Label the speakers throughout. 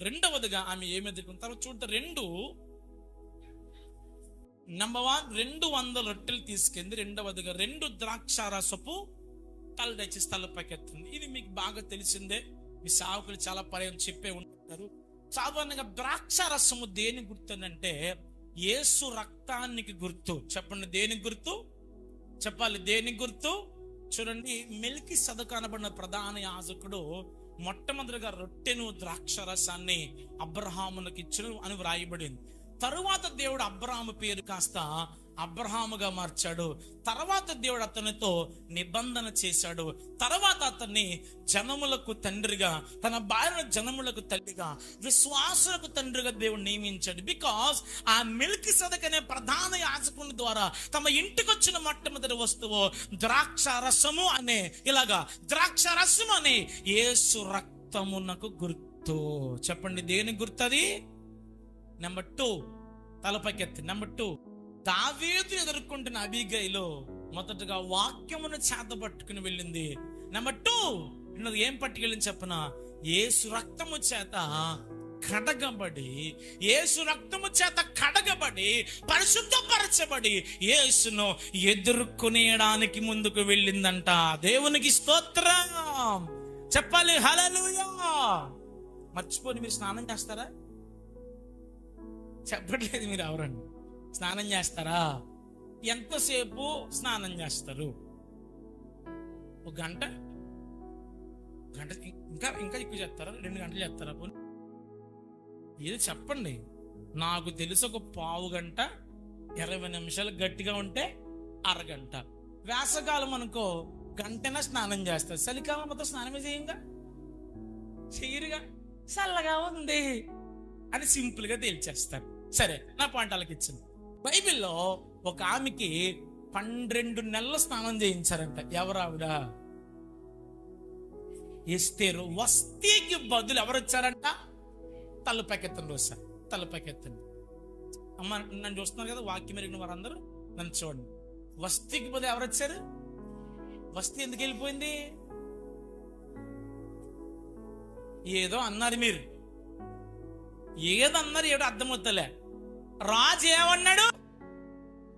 Speaker 1: రెండవదిగా ఆమె ఏమి ఎదుర్కొంటారో తర్వాత చూడండి రెండు. నంబర్ వన్ రెండు వందల రొట్టెలు తీసుకెళ్ళి రెండవదిగా రెండు ద్రాక్షారసపు తల తెచ్చి తలపైకెత్తుంది ఇది మీకు బాగా తెలిసిందే. మీ సావుకులు చాలా పర్యం చెప్పే ఉంటారు. సాధారణంగా ద్రాక్షారసము దేని గుర్తుందంటే ఏసు రక్తానికి గుర్తు. చెప్పండి దేనికి గుర్తు? చెప్పాలి దేనికి గుర్తు? చూడండి మెల్కి సదకనబడిన ప్రధాన యాజకుడు మొట్టమొదటిగా రొట్టెను ద్రాక్ష రసాన్ని అబ్రహాములకు ఇచ్చిన అని వ్రాయబడింది. తరువాత దేవుడు అబ్రహాము పేరు కాస్త అబ్రహాముగా మార్చాడు. తర్వాత దేవుడు అతనితో నిబంధన చేశాడు. తర్వాత అతన్ని జనములకు తండ్రిగా తన భార్య జనములకు తల్లిగా విశ్వాసులకు తండ్రిగా దేవుడు నియమించాడు. బికాస్ ఆ మిల్కి సదకనే ప్రధాన యాజకుని ద్వారా తమ ఇంటికి వచ్చిన మొట్టమొదటి వస్తువు ద్రాక్ష రసము అనే ఇలాగా ద్రాక్ష రసము అనే ఏసు రక్తమునకు గుర్తు. చెప్పండి దేని గుర్తది? నెంబర్ టూ తలపైకెత్తి. నెంబర్ టూ దావేదు ఎదుర్కొంటున్న అబిగైలో మొదటగా వాక్యమును చేత పట్టుకుని వెళ్ళింది. నెంబర్ టూ రెండోది ఏం పట్టుకెళ్ళింది చెప్పిన? ఏసు రక్తము చేత కడగబడి ఏసు రక్తము చేత కడగబడి పరిశుద్ధపరచబడి ఏసును ఎదుర్కొనేయడానికి ముందుకు వెళ్ళిందంట. దేవునికి స్తోత్రం. చెప్పాలి. హలలుయా మర్చిపోని మీరు స్నానం చేస్తారా? చెప్పట్లేదు మీరు ఎవరండి? స్నానం చేస్తారా? ఎంతసేపు స్నానం చేస్తారు? ఒక గంట? గంట ఇంకా ఇంకా ఎక్కువ చేస్తారా? రెండు గంటలు చేస్తారా? పోనీ చెప్పండి. నాకు తెలుసు ఒక పావు గంట ఇరవై నిమిషాలు గట్టిగా ఉంటే అరగంట. వేసవకాలం అనుకో గంటన స్నానం చేస్తారు. చలికాలం మొత్తం స్నానమే చేయంగా? చెయ్యరుగా చల్లగా ఉంది. అని సింపుల్గా తేల్చేస్తారు. సరే నా పాయింట్ వాళ్ళకి ఇచ్చింది. బైబిల్లో ఒక ఆమెకి పన్నెండు నెలల స్నానం చేయించారంట. ఎవరు ఆవిడ? ఎస్తేరు. వస్తీకి బదులు ఎవరు వచ్చారంట? తలపైకెత్తండి వస్తారు తలపైకెత్తండి అమ్మ నన్ను చూస్తున్నారు కదా వాక్యం మెరిగిన వారందరూ. నన్ను చూడండి. వస్తీకి బదులు ఎవరు వచ్చారు? వస్తీ ఎందుకు వెళ్ళిపోయింది? ఏదో అన్నారు మీరు. ఏదన్నారు ఏదో అర్థమవుతలే. రాజు ఏమన్నాడు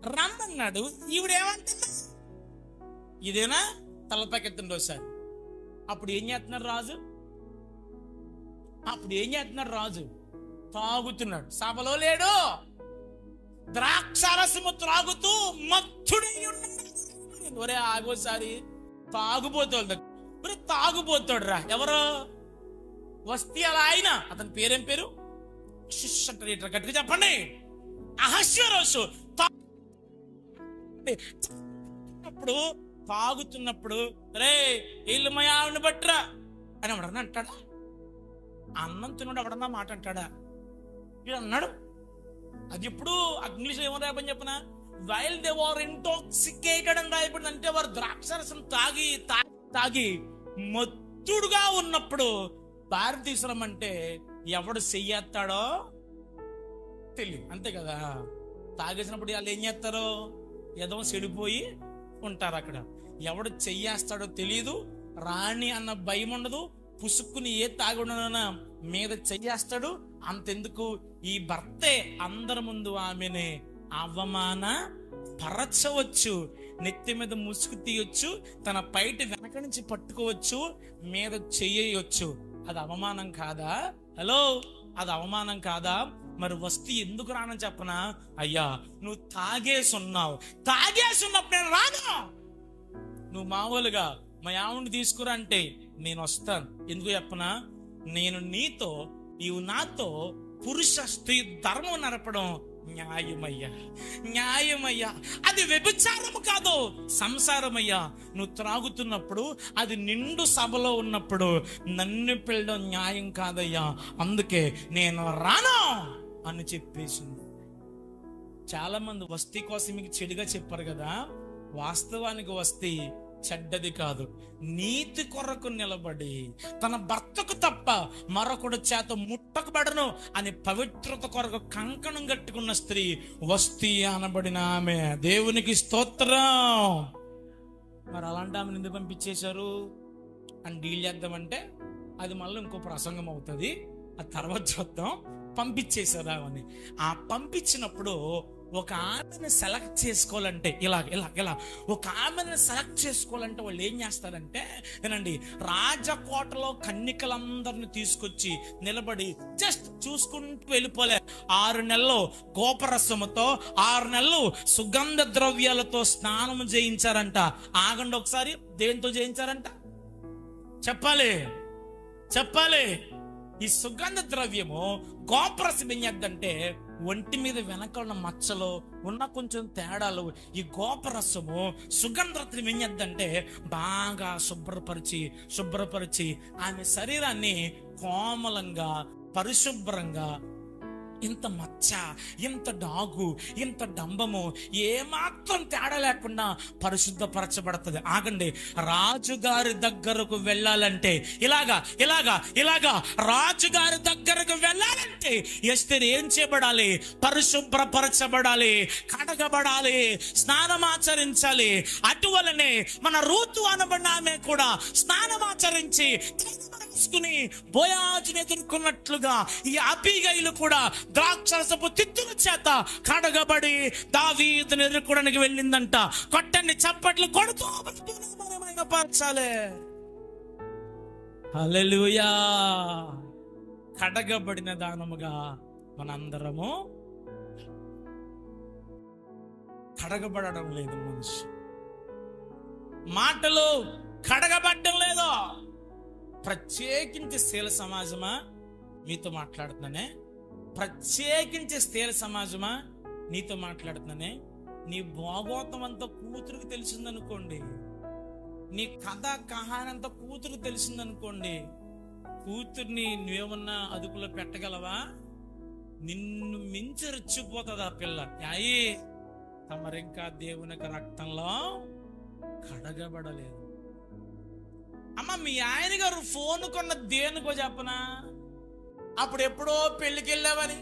Speaker 1: రమ్మన్నాడు. ఈవిడేమంటుందా? ఇదేనా? తలపకెత్తండి ఒకసారి అప్పుడు ఏం చేస్తున్నారు రాజు? అప్పుడు ఏం చేస్తున్నారు రాజు? తాగుతున్నాడు. సభలో లేడు. ద్రాక్షారసము త్రాగుతూ మత్తుడై ఉన్నాడు. ఒరే ఆగోసారి తాగుబోతాడు ఒరే తాగుబోతాడు రా ఎవరు? వస్తీ అలా ఆయన. అతని పేరేం పేరు? షిష్ గట్టిగా చెప్పండి. అహస్యరోసు. అప్పుడు తాగుతున్నప్పుడు రే ఇల్లు మా ఆవిడని బట్రా అని ఎవడన్నా అంటాడా? అన్నం తినడు ఎవడన్నా మాట అంటాడా? వీడు అన్నాడు అది ఎప్పుడు ఇంగ్లీష్ ఏమో రాయబని చెప్పిన? వైల్ దే వార్ ఇంటాక్సికేటెడ్ అని రాయబడింది అంటే వారు ద్రాక్షరసం తాగి తాగి తాగి మత్తుడుగా ఉన్నప్పుడు భారతీశ్వరం అంటే ఎవడు చెయ్యేస్తాడో తెలియదు. అంతే కదా? తాగేసినప్పుడు వాళ్ళు ఏం చేస్తారో? ఏదో చెడిపోయి ఉంటారు అక్కడ. ఎవడు చెయ్యేస్తాడో తెలియదు రాణి అన్న భయం ఉండదు. పుసుక్కుని ఏ తాగుడన మీద చెయ్యేస్తాడు. అంతెందుకు? ఈ భర్తే అందరి ముందు ఆమెని అవమాన పరచవచ్చు. నెత్తి మీద ముసుగు తీయొచ్చు. తన పైటి వెనక నుంచి పట్టుకోవచ్చు. మీద చెయ్యొచ్చు. అది అవమానం కాదా? హలో? అది అవమానం కాదా? మరి వస్తు ఎందుకు రానని చెప్పనా? అయ్యా నువ్వు తాగేసి ఉన్నావు తాగేసి ఉన్నప్పుడు నేను రాను. నువ్వు మామూలుగా మా ఆవుని తీసుకురా అంటే నేను వస్తాను. ఎందుకు చెప్పనా? నేను నీతో నీవు నాతో పురుష స్త్రీ ధర్మం నడపడం న్యాయమయ్యా. న్యాయమయ్యా. అది వ్యభిచారం కాదు సంసారమయ్యా. నువ్వు త్రాగుతున్నప్పుడు అది నిండు సభలో ఉన్నప్పుడు నన్ను పిల్లడం న్యాయం కాదయ్యా. అందుకే నేను రాను. అని చెప్పేసింది. చాలామంది వస్తీ కోసం మీకు చెడుగా చెప్పారు కదా వాస్తవానికి వస్తీ చెడ్డది కాదు. నీతి కొరకు నిలబడి తన భర్తకు తప్ప మరొకడు చేత ముట్టకబడను అని పవిత్రత కొరకు కంకణం కట్టుకున్న స్త్రీ వస్తీ అనబడిన ఆమె. దేవునికి స్తోత్రం. మరి అలాంటి ఆమెను ఎందుకు పంపించేశారు? అని డీల్ చేద్దామంటే అది మళ్ళీ ఇంకో ప్రసంగం అవుతుంది. ఆ తర్వాత చూద్దాం. పంపించేశారు ఆమెని ఆ పంపించినప్పుడు ఒక ఆమెను సెలెక్ట్ చేసుకోవాలంటే ఇలా ఇలా ఇలా ఒక ఆమెను సెలెక్ట్ చేసుకోవాలంటే వాళ్ళు ఏం చేస్తారంటే వినండి రాజకోటలో కన్నికలందరిని తీసుకొచ్చి నిలబడి జస్ట్ చూసుకుంటూ వెళ్ళిపోలే. ఆరు నెలలు గోపరసముతో ఆరు నెలలు సుగంధ ద్రవ్యాలతో స్నానం చేయించారంట. ఆగండి ఒకసారి దేంతో చేయించారంట? చెప్పాలి చెప్పాలి. ఈ సుగంధ ద్రవ్యము గోపరసం ఏం చేద్దంటే ఒంటి మీద వెనకాల మచ్చలు ఉన్న కొంచెం తేడాలు. ఈ గోపరసము సుగంధరత్నం ఏం చేద్దంటే బాగా శుభ్రపరిచి శుభ్రపరిచి ఆమె శరీరాన్ని కోమలంగా పరిశుభ్రంగా ఇంత మచ్చ ఇంత డాగు ఇంత డంబము ఏమాత్రం తేడా లేకుండా పరిశుద్ధపరచబడుతుంది. ఆగండి రాజుగారి దగ్గరకు వెళ్ళాలంటే ఇలాగా ఇలాగా ఇలాగా రాజుగారి దగ్గరకు వెళ్ళాలంటే ఎస్తేరు ఏం చేయబడాలి? పరిశుభ్రపరచబడాలి కడగబడాలి స్నానమాచరించాలి. అటువలనే మన రూతు అనబడిన ఆమె కూడా స్నానమాచరించి తీసుకుని బోయాజుని ఎదుర్కొన్నట్లుగా ఈ అబిగైలు కూడా ద్రాక్షరసపు తిత్తుల చేత కడగబడి దావీదుని ఎదుర్కోవడానికి వెళ్ళిందంట. కొట్టండి చప్పట్లు కొడుతూ పరచాలే హల్లెలూయా. కడగబడిన దానముగా మనందరము కడగబడడం లేదు మనిషి. మాటలు కడగబడ్డం లేదు. ప్రత్యేకించి స్త్రీల సమాజమా? మీతో మాట్లాడుతున్నానే? ప్రత్యేకించి స్త్రీల సమాజమా? నీతో మాట్లాడుతున్నానే? నీ భోగోతం అంతా కూతురికి తెలిసిందనుకోండి. నీ కథ కహానంతా కూతురు తెలిసిందనుకోండి. కూతుర్ని నువ్వేమన్నా అదుపులో పెట్టగలవా? నిన్ను మించి రెచ్చిపోతుంది ఆ పిల్ల. యాయి తమరింకా దేవునికి రక్తంలో కడగబడలేదు. అమ్మ మీ ఆయన గారు ఫోన్ కొన్న దేనికో చెప్పనా? అప్పుడు ఎప్పుడో పెళ్ళికి వెళ్ళావని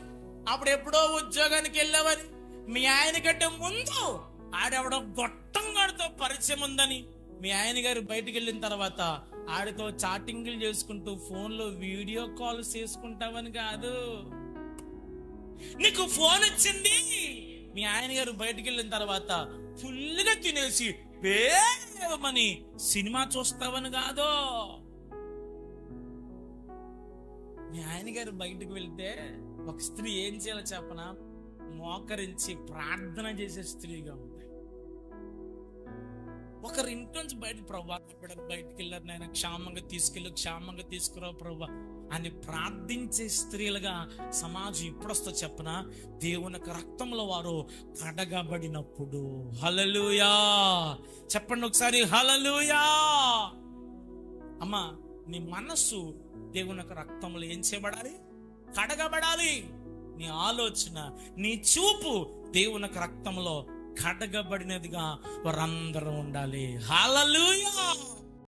Speaker 1: అప్పుడు ఎప్పుడో ఉద్యోగానికి వెళ్ళావని మీ ఆయన కంటే ముందు ఆడెవడో గొట్టంగాడితో పరిచయం ఉందని మీ ఆయన గారు బయటికి వెళ్ళిన తర్వాత ఆడితో చాటింగ్లు చేసుకుంటూ ఫోన్లో వీడియో కాల్స్ చేసుకుంటావని కాదు. నీకు ఫోన్ వచ్చింది. మీ ఆయన గారు బయటికి వెళ్ళిన తర్వాత ఫుల్గా తినేసి పేమని సినిమా చూస్తావని కాదో. మీ ఆయన గారు బయటకు వెళ్తే ఒక స్త్రీ ఏం చేయాలో చెప్పనా? మోకరించి ప్రార్థన చేసే స్త్రీగా ఉంది. ఒకరి ఇంటి నుంచి బయట ప్రభా బయటకు వెళ్ళారు నాయన క్షేమంగా తీసుకెళ్ళి క్షేమంగా తీసుకురావు ప్రభా. అని ప్రార్థించే స్త్రీలుగా సమాజం ఎప్పుడొస్తో చెప్పన? దేవుని రక్తంలో వారు కడగబడినప్పుడు. హలలుయా చెప్పండి ఒకసారి హలలుయా అమ్మా నీ మనస్సు దేవుని రక్తంలో ఏం చేయబడాలి? కడగబడాలి. నీ ఆలోచన నీ చూపు దేవుని రక్తంలో కడగబడినదిగా వారందరూ ఉండాలి. హలలుయా